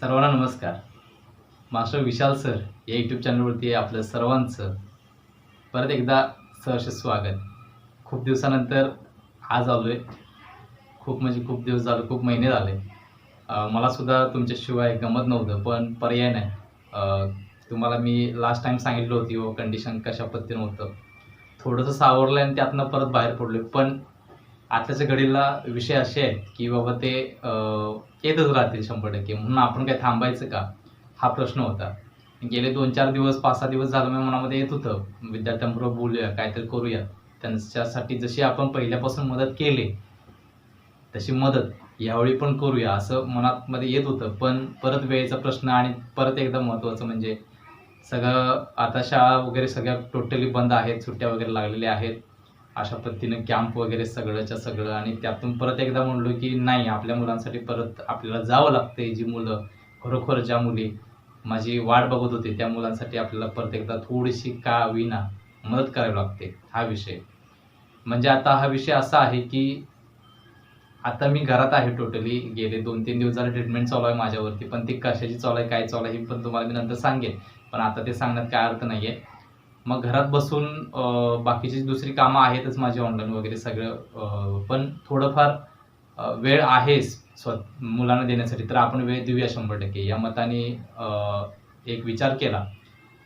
सर्वांना नमस्कार. Master Vishal sir या यूट्यूब चॅनलवरती आपलं सर्वांचं. परत एकदा सहर्ष स्वागत. खूप दिवसानंतर आज आलो आहे खूप म्हणजे खूप दिवस झाले खूप महिने झाले. मलासुद्धा तुमच्याशिवाय गमत नव्हतं पण पर्याय नाही. तुम्हाला मी लास्ट टाईम सांगितलं होती हो कंडिशन कशा पद्धतीनं होतं. थोडंसं सावरलं आणि त्यातनं परत बाहेर पडलो पण आताच्या घडीला विषय असे आहेत की बाबा ते येतच राहतील शंभर टक्के. म्हणून आपण काय थांबायचं का? हा प्रश्न होता. गेले दोन चार दिवस पाच सहा दिवस झालं मी मनामध्ये येत होतं. विद्यार्थ्यांबरोबर बोलूया काहीतरी करूया. त्यांच्यासाठी जशी आपण पहिल्यापासून मदत केली तशी मदत यावेळी पण करूया असं मनात मध्ये येत होतं. पण परत वेळेचा प्रश्न आणि परत एकदा महत्त्वाचं म्हणजे सगळं आता शाळा वगैरे सगळ्या टोटली बंद आहेत सुट्ट्या वगैरे लागलेल्या आहेत. अशा पद्धतीनं कॅम्प वगैरे सगळंच्या सगळं आणि त्यातून परत एकदा म्हणलो की नाही आपल्या मुलांसाठी परत आपल्याला जावं लागतंय जी मुलं. खरोखर ज्या मुली माझी वाट बघत होती त्या मुलांसाठी आपल्याला परत एकदा थोडीशी का विना मदत करावी लागते हा विषय. म्हणजे आता हा विषय असा आहे की आता मी घरात आहे टोटली गेले दोन तीन दिवस झाले ट्रीटमेंट चालू आहे माझ्यावरती पण ती कशाची चालू आहे काय चालू आहे हे पण तुम्हाला मी नंतर सांगेन. पण आता ते सांगण्यात काय अर्थ नाही आहे मग घरात बसून बाकीची दुसरी कामं आहेतच माझी ऑनलाईन वगैरे सगळं पण थोडंफार वेळ आहेच स्व मुलांना देण्यासाठी. तर आपण वेळ देऊया शंभर टक्के. या मताने एक विचार केला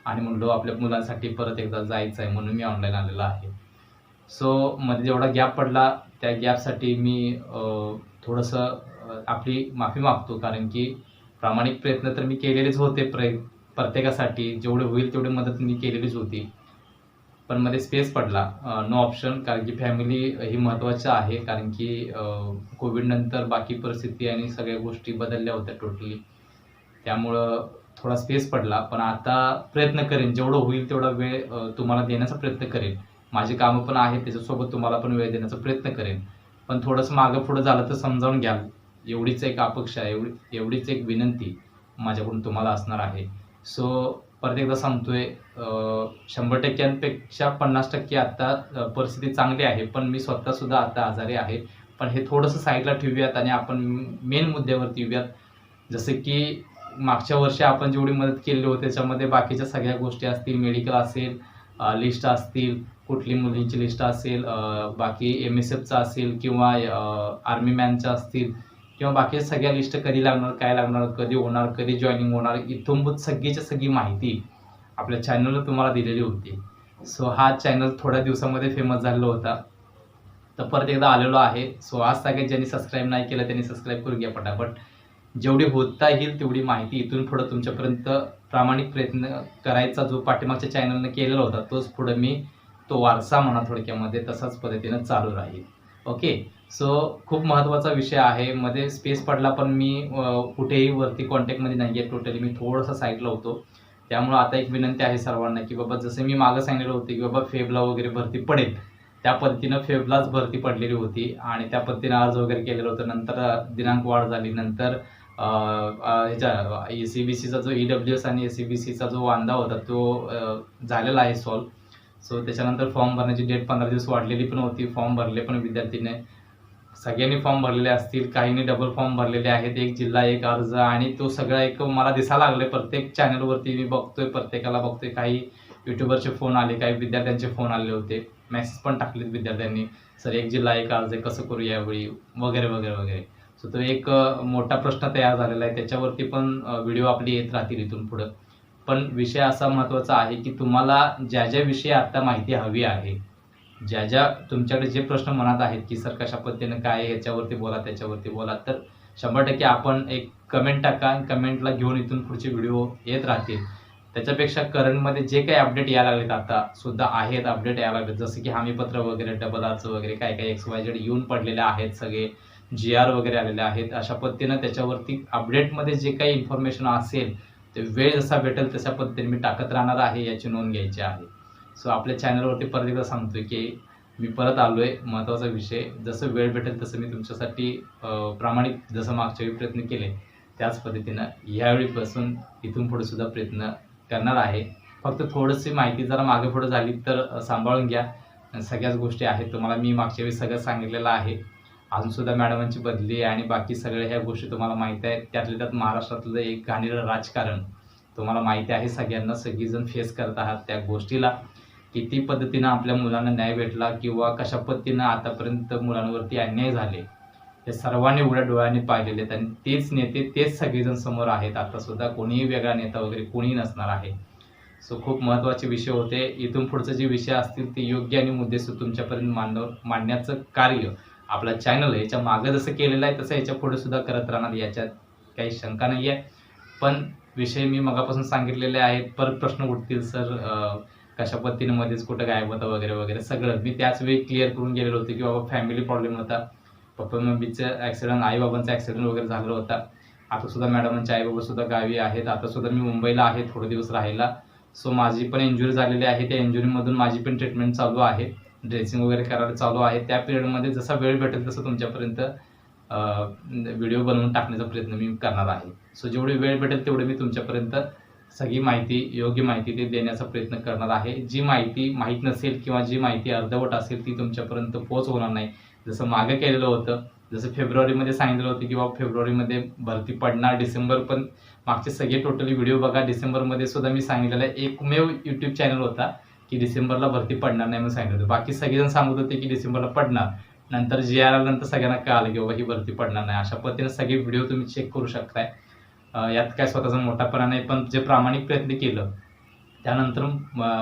आणि म्हणलो आपल्या मुलांसाठी परत एकदा जायचं आहे म्हणून मी ऑनलाईन आलेलो आहे. सो मध्ये जेवढा गॅप पडला त्या गॅपसाठी मी थोडंसं आपली माफी मागतो. कारण की प्रामाणिक प्रयत्न तर मी केलेलेच होते प्रय प्रत्येकासाठी जेवढे होईल तेवढी मदत मी केलेलीच होती. पण मध्ये स्पेस पडला. नो ऑप्शन कारण की फॅमिली ही महत्त्वाचं आहे. कारण की कोविडनंतर बाकी परिस्थिती आणि सगळ्या गोष्टी बदलल्या होत्या टोटली त्यामुळं थोडा स्पेस पडला. पण आता प्रयत्न करेन. जेवढं होईल तेवढा वेळ तुम्हाला देण्याचा प्रयत्न करेन. माझी कामं पण आहेत त्याच्यासोबत तुम्हाला पण वेळ देण्याचा प्रयत्न करेन. पण थोडंसं मागं पुढं झालं तर समजावून घ्याल. एवढीच एक अपेक्षा एवढी एवढीच एक विनंती माझ्याकडून तुम्हाला असणार आहे. सो परत एकदा सांगतोय शंभर टक्क्यांपेक्षा पन्नास टक्के आता परिस्थिती चांगली आहे पण मी स्वतः सुद्धा आता आजारी आहे. पण हे थोडंसं साईडला ठेवूयात आणि आपण मेन मुद्द्यावरती येऊयात. जसं की मागच्या वर्षी आपण जेवढी मदत केली होती त्याच्यामध्ये बाकीच्या सगळ्या गोष्टी असतील मेडिकल असेल लिस्ट असतील कुठली मुलींची लिस्ट असेल बाकी एम एस एफचा असेल किंवा आर्मी मॅनच्या असतील किंवा बाकी सगळ्या लिस्ट कधी लागणार काय लागणार कधी होणार कधी जॉईनिंग होणार इथून सगळीच्या सगळी माहिती आपल्या चॅनलला तुम्हाला दिलेली होती. सो हा चॅनल थोड्या दिवसामध्ये फेमस झालेला होता. तर परत एकदा आलेलो आहे. सो आज सगळ्यात ज्यांनी सबस्क्राईब नाही केलं त्यांनी सबस्क्राईब करून घ्या पटापट. जेवढी होता येईल तेवढी माहिती इथून पुढं तुमच्यापर्यंत प्रामाणिक प्रयत्न करायचा जो पाठीमागच्या चॅनलनं केलेला होता तोच पुढं मी तो वारसा म्हणा थोडक्यामध्ये तसाच पद्धतीनं चालू राहील. ओके सो खूप महत्त्वाचा विषय आहे. मध्ये स्पेस पडला पण मी कुठेही वरती कॉन्टॅक्टमध्ये नाही आहे टोटली मी थोडंसं साईडला होतो. त्यामुळं आता एक विनंती आहे सर्वांना की बाबा जसं मी मागं सांगितलं होतं की बाबा फेबला वगैरे भरती पडेल. त्या पद्धतीनं फेबलाच भरती पडलेली होती आणि त्या पद्धतीनं अर्ज वगैरे केलेलं होतं. नंतर दिनांक वाढ झाली. नंतर ह्याच्या ए सी बी सीचा जो ई डब्ल्यू एस आणि ए सी बी सीचा जो वांदा होता तो झालेला आहे सॉल्व सो त्याच्यानंतर फॉर्म भरण्याची डेट पंधरा दिवस वाढलेली पण होती. फॉर्म भरले पण विद्यार्थीने. सगळ्यांनी फॉर्म भरलेले असतील काहींनी डबल फॉर्म भरलेले आहेत एक जिल्हा एक अर्ज आणि तो सगळा एक मला दिसायला लागले प्रत्येक चॅनलवरती मी बघतोय प्रत्येकाला बघतोय. काही युट्यूबरचे फोन आले काही विद्यार्थ्यांचे फोन आले होते. मेसेज पण टाकलेत विद्यार्थ्यांनी. सर एक जिल्हा एक अर्ज आहे कसं करू यावेळी? वगैरे वगैरे वगैरे. सो तो एक मोठा प्रश्न तयार झालेला आहे. त्याच्यावरती पण व्हिडिओ आपली येत राहतील इथून पुढं. पण विषय असा महत्त्वाचा आहे की तुम्हाला ज्या ज्या विषयी आत्ता माहिती हवी आहे ज्या ज्या तुमच्याकडे जे प्रश्न मनात आहेत की सर कशा पद्धतीनं काय याच्यावरती बोला त्याच्यावरती बोला तर शंभर टक्के आपण एक कमेंट टाका आणि कमेंटला घेऊन इथून पुढचे व्हिडिओ येत राहतील. त्याच्यापेक्षा करंटमध्ये जे काही अपडेट यायला लागलेत आता सुद्धा आहेत अपडेट यायला लागलेत. जसं की हमीपत्र वगैरे डबल आरचं वगैरे काय काय एक्स वाय जेड येऊन पडलेले आहेत सगळे. जी आर वगैरे आलेले आहेत. अशा पद्धतीनं त्याच्यावरती अपडेटमध्ये जे काही इन्फॉर्मेशन असेल ते वेळ जसा भेटेल तशा पद्धतीने मी टाकत राहणार आहे याची नोंद घ्यायची आहे. सो आपल्या चॅनलवरती परत एकदा सांगतोय की मी परत आलो आहे महत्त्वाचा विषय. जसं वेळ भेटेल तसं मी तुमच्यासाठी प्रामाणिक जसं मागच्या वेळी प्रयत्न केले त्याच पद्धतीनं ह्यावेळीपासून इथून पुढे सुद्धा प्रयत्न करणार आहे. फक्त थोडीशी माहिती जरा मागे पुढे झाली तर सांभाळून घ्या. सगळ्याच गोष्टी आहेत. तुम्हाला मी मागच्या वेळी सगळं सांगितलेलं आहे. अजूनसुद्धा मॅडमांची बदली आणि बाकी सगळ्या ह्या गोष्टी तुम्हाला माहिती आहेत. त्यातल्या त्यात महाराष्ट्रातलं एक घाणेरं राजकारण तुम्हाला माहिती आहे सगळ्यांना. सगळीजण फेस करत आहात त्या गोष्टीला. किती पद्धतीनं आपल्या मुलांना न्याय भेटला किंवा कशा पद्धतीनं आतापर्यंत मुलांवरती अन्याय झाले हे सर्वांनी उघड्या डोळ्यांनी पाहिलेले आहेत आणि तेच नेते तेच सगळेजण समोर आहेत. आता सुद्धा कोणीही वेगळा नेता वगैरे कोणीही नसणार आहे. सो खूप महत्त्वाचे विषय होते. इथून पुढचे जे विषय असतील ते योग्य आणि मुद्देसूद तुमच्यापर्यंत मांडव मांडण्याचं कार्य आपला चॅनल आहे. याच्या मागं जसं केलेलं आहे तसं याच्यापुढे सुद्धा करत राहणार. याच्यात काही शंका नाही आहे पण विषय मी मगापासून सांगितलेले आहेत. परत प्रश्न उठतील सर कशा पद्धतीने मध्येच कुठं गायब होतं वगैरे वगैरे सगळं. मी त्याच वेळी क्लिअर करून गेलेलो होतो की बाबा फॅमिली प्रॉब्लेम होता. पप्पा मम्मीचं ॲक्सिडंट आई बाबांचा ॲक्सिडेंट वगैरे झालेला होता. आता सुद्धा मॅडमांचे आई बाबा सुद्धा गावी आहेत. आता सुद्धा मी मुंबईला आहे थोडे दिवस राहायला. सो माझी पण इंजुरी झालेली आहे. त्या इंजुरीमधून माझी पण ट्रीटमेंट चालू आहे. ड्रेसिंग वगैरे करायला चालू आहे. त्या पिरियडमध्ये जसा वेळ भेटेल तसं तुमच्यापर्यंत व्हिडिओ बनवून टाकण्याचा प्रयत्न मी करणार आहे. सो जेवढी वेळ भेटेल तेवढी मी तुमच्यापर्यंत सगळी माहिती योग्य माहिती ते देण्याचा प्रयत्न करणार आहे. जी माहिती माहीत नसेल किंवा जी माहिती अर्धवट असेल ती तुमच्यापर्यंत पोच होणार नाही. जसं मागे केलेलं होतं जसं फेब्रुवारीमध्ये सांगितलं होतं की बाबा फेब्रुवारीमध्ये भरती पडणार डिसेंबर पण मागचे सगळे टोटली व्हिडिओ बघा. डिसेंबरमध्ये सुद्धा मी सांगितलेलं आहे एकमेव यूट्यूब चॅनल होता की डिसेंबरला भरती पडणार नाही म्हणून सांगितलं होतं. बाकी सगळेजण सांगत होते की डिसेंबरला पडणार. नंतर जी आर आल्यानंतर सगळ्यांना कळालं की बाबा ही भरती पडणार नाही. अशा पद्धतीने सगळे व्हिडिओ तुम्ही चेक करू शकताय. यात काय स्वतःचा मोठापणा नाही पण जे प्रामाणिक प्रयत्न केलं त्यानंतर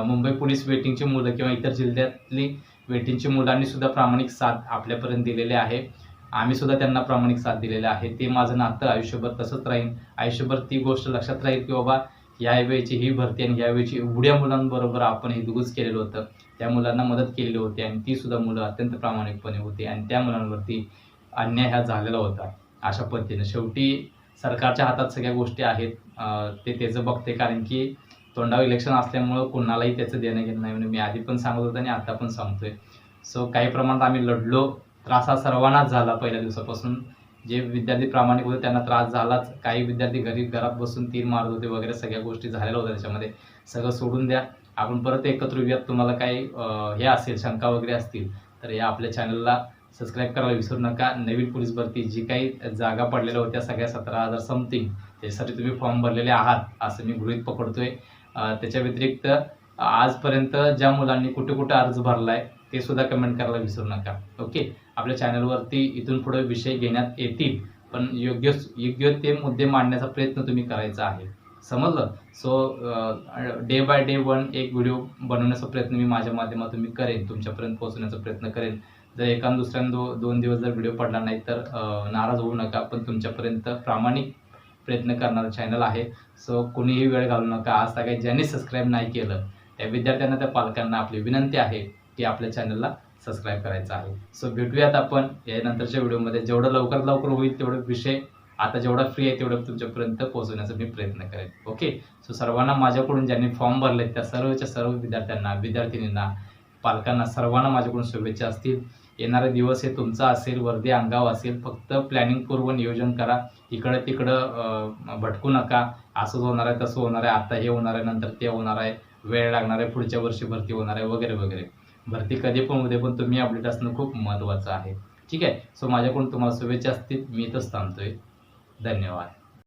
मुंबई पोलीस वेटिंगची मुलं किंवा इतर जिल्ह्यातली वेटिंगची मुलांनी सुद्धा प्रामाणिक साथ आपल्यापर्यंत दिलेले आहे. आम्ही सुद्धा त्यांना प्रामाणिक साथ दिलेला आहे. ते माझं नातं आयुष्यभर तसंच राहील आयुष्यभर ती गोष्ट लक्षात राहील की बाबा यावेळीची ही भरती आणि यावेळीची एवढ्या मुलांबरोबर आपण हे दुगूच केलेलं होतं. त्या मुलांना मदत केलेली होती आणि ती सुद्धा मुलं अत्यंत प्रामाणिकपणे होती आणि त्या मुलांवरती अन्याय हा झालेला होता. अशा पद्धतीनं शेवटी सरकारच्या हातात सगळ्या गोष्टी आहेत. ते त्याचं बघते कारण की तोंडावर इलेक्शन असल्यामुळं कोणालाही त्याचं देणं घेणं नाही म्हणून मी आधी पण सांगत होतो आणि आता पण सांगतोय. सो काही प्रमाणात आम्ही लढलो. त्रास हा सर्वांनाच झाला पहिल्या दिवसापासून. जे विद्यार्थी प्रामाणिक होते त्यांना त्रास झालाच. काही विद्यार्थी घरी घरात बसून तीर मारत होते वगैरे सगळ्या गोष्टी झालेल्या होत्या त्याच्यामध्ये. सगळं सोडून द्या. आपण परत एकत्र येऊयात. तुम्हाला काही हे असेल शंका वगैरे असतील तर या आपल्या चॅनलला सबस्क्राईब करायला विसरू नका. नवीन पोलीस भरती जी काही जागा पडलेल्या होत्या सगळ्या सतरा हजार समथिंग त्याच्यासाठी तुम्ही फॉर्म भरलेले आहात असं मी गृहित पकडतोय. त्याच्या व्यतिरिक्त आजपर्यंत ज्या मुलांनी कुठे कुठे अर्ज भरलाय ते सुद्धा कमेंट करायला विसरू नका. ओके आपल्या चॅनलवरती इथून पुढे विषय घेण्यात येतील पण योग्य योग्य ते मुद्दे मांडण्याचा प्रयत्न तुम्ही करायचा आहे. समजलं? So day by day one एक व्हिडिओ बनवण्याचा प्रयत्न मी माझ्या माध्यमातून मी करेन तुमच्यापर्यंत पोहोचण्याचा प्रयत्न करेन. जर एका दुसऱ्या दो दोन दिवस जर व्हिडिओ पडला नाही तर नाराज होऊ नका. पण तुमच्यापर्यंत प्रामाणिक प्रयत्न करणारं चॅनल आहे. सो कुणीही वेळ घालू नका. आज काही ज्यांनी सबस्क्राईब नाही केलं त्या विद्यार्थ्यांना त्या पालकांना आपली विनंती आहे की आपल्या चॅनलला सबस्क्राईब करायचं आहे. सो भेटूयात आपण या नंतरच्या व्हिडिओमध्ये जेवढं लवकर लवकर होईल तेवढं विषय आता जेवढा फ्री आहे तेवढं तुमच्यापर्यंत पोहोचवण्याचा मी प्रयत्न करेन. ओके सो सर्वांना माझ्याकडून ज्यांनी फॉर्म भरले त्या सर्वच्या सर्व विद्यार्थ्यांना विद्यार्थिनींना पालकांना सर्वांना माझ्याकडून शुभेच्छा असतील. येणारे दिवस हे तुमचा असेल वर्दी अंगाव असेल फक्त प्लॅनिंगपूर्व नियोजन करा. इकडं तिकडं भटकू नका. असंच होणार आहे तसं होणार आहे. आता हे होणार आहे नंतर ते होणार आहे. वेळ लागणार आहे पुढच्या वर्षी भरती होणार आहे वगैरे वगैरे. भरती कधी पण उद्या पण तुम्ही अपडेट असणं खूप महत्त्वाचं आहे. ठीक आहे? सो माझ्याकडून तुम्हाला शुभेच्छा असतील. मी इथंच थांबतोय. धन्यवाद.